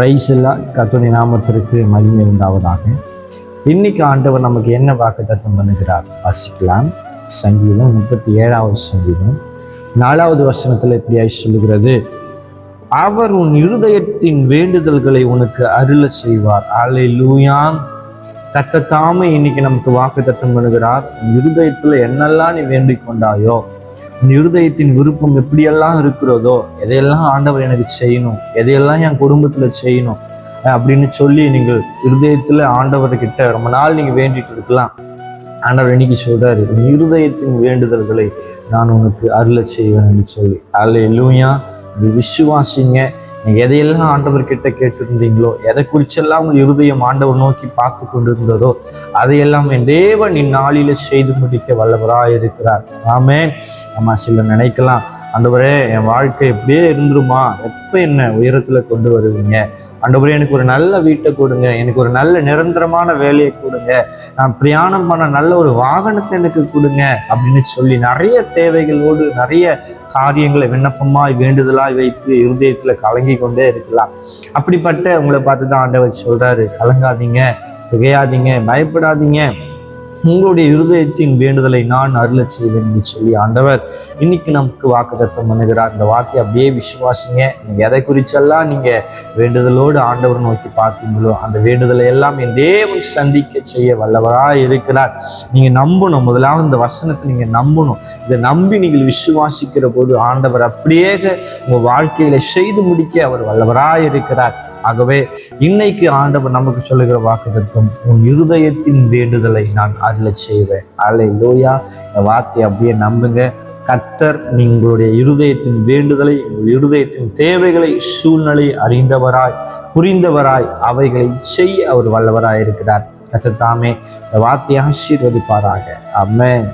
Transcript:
Price எல்லாம் கத்துடைய நாமத்திற்கு மகிமை உண்டாவதாக. இன்னைக்கு ஆண்டவர் நமக்கு என்ன வாக்கு தத்துவம் பண்ணுகிறார்? வாசிக்கலாம். சங்கீதம் முப்பத்தி ஏழாவது சங்கீதம். நாலாவது வசனத்தில் இப்படியாய் சொல்லுகிறது? அவர் உன் இருதயத்தின் வேண்டுதல்களை உனக்கு அருள செய்வார். அலை லூயான் கத்த இன்னைக்கு நமக்கு வாக்கு தத்துவம் பண்ணுகிறார் இருதயத்தில் என்னெல்லாம் நீ வேண்டிக் கொண்டாயோ உன் இருதயத்தின் விருப்பம் எப்படியெல்லாம் இருக்கிறதோ எதையெல்லாம் ஆண்டவர் எனக்கு செய்யணும் எதையெல்லாம் என் குடும்பத்தில் செய்யணும் அப்படின்னு சொல்லி நீங்கள் இருதயத்தில் ஆண்டவர்கிட்ட ரொம்ப நாள் நீங்கள் வேண்டிட்டு இருக்கலாம். ஆண்டவர் இன்னைக்கு சொல்றாரு உன் இருதயத்தின் வேண்டுதல்களை நான் உனக்கு அருள செய்வேன் சொல்லி. அல்ல லூயா விசுவாசிங்க. நீங்க எதையெல்லாம் ஆண்டவர் கிட்ட கேட்டிருந்தீங்களோ எதை குறிச்செல்லாம் உங்கள் இருதயம் ஆண்டவர் நோக்கி பார்த்து கொண்டிருந்ததோ அதையெல்லாம் என் தேவன் இந்நாளில செய்து முடிக்க வல்லவராக இருக்கிறார் ஆமே நம்ம சில நினைக்கலாம் ஆண்டவரே என் வாழ்க்கை எப்படியே இருந்துருமா? எப்போ என்ன உயரத்தில் கொண்டு வருவீங்க? ஆண்டவரே எனக்கு ஒரு நல்ல வீட்டை கொடுங்க. எனக்கு ஒரு நல்ல நிரந்தரமான வேலையை கொடுங்க. நான் பிரயாணம் பண்ண நல்ல ஒரு வாகனத்தை எனக்கு கொடுங்க அப்படின்னு சொல்லி நிறைய தேவைகளோடு நிறைய காரியங்களை விண்ணப்பமாய் வேண்டுதலாய் வைத்து இருதயத்தில் கலங்கி கொண்டே இருக்கலாம். அப்படிப்பட்ட உங்களை பார்த்து தான் ஆண்டவர் சொல்கிறாரு கலங்காதீங்க திகையாதீங்க பயப்படாதீங்க. உங்களுடைய இருதயத்தின் வேண்டுதலை நான் அருள செய்வேன் என்று சொல்லி ஆண்டவர் இன்னைக்கு நமக்கு வாக்குத்தத்தம் பண்ணுகிறார். இந்த வார்த்தையை அப்படியே விசுவாசிங்க. நீங்கள் எதை குறிச்செல்லாம் நீங்கள் வேண்டுதலோடு ஆண்டவர் நோக்கி பார்த்தீங்களோ அந்த வேண்டுதலை எல்லாம் என் தேவன் சந்திக்க செய்ய வல்லவராக இருக்கிறார். நீங்கள் நம்பணும். முதலாவது இந்த வசனத்தை நீங்கள் நம்பணும். இதை நம்பி நீங்கள் விசுவாசிக்கிற போது ஆண்டவர் அப்படியே உங்கள் வாழ்க்கையில செய்து முடிக்க அவர் வல்லவராக இருக்கிறார். ஆகவே இன்னைக்கு ஆண்டவர் நமக்கு சொல்லுகிற வாக்குத்தத்தம் உன் இருதயத்தின் வேண்டுதலை நான் அருளச் செய்வேன். அலை லோயா இந்த வார்த்தையை அப்படியே நம்புங்க. கத்தர் உங்களுடைய இருதயத்தின் வேண்டுதலை உங்கள் இருதயத்தின் தேவைகளை சூழ்நிலை அறிந்தவராய் புரிந்தவராய் அவைகளை செய்ய அவர் வல்லவராய் இருக்கிறார் கத்தர் தாமே இந்த வார்த்தையை ஆசீர்வதிப்பாராக. அம்மன்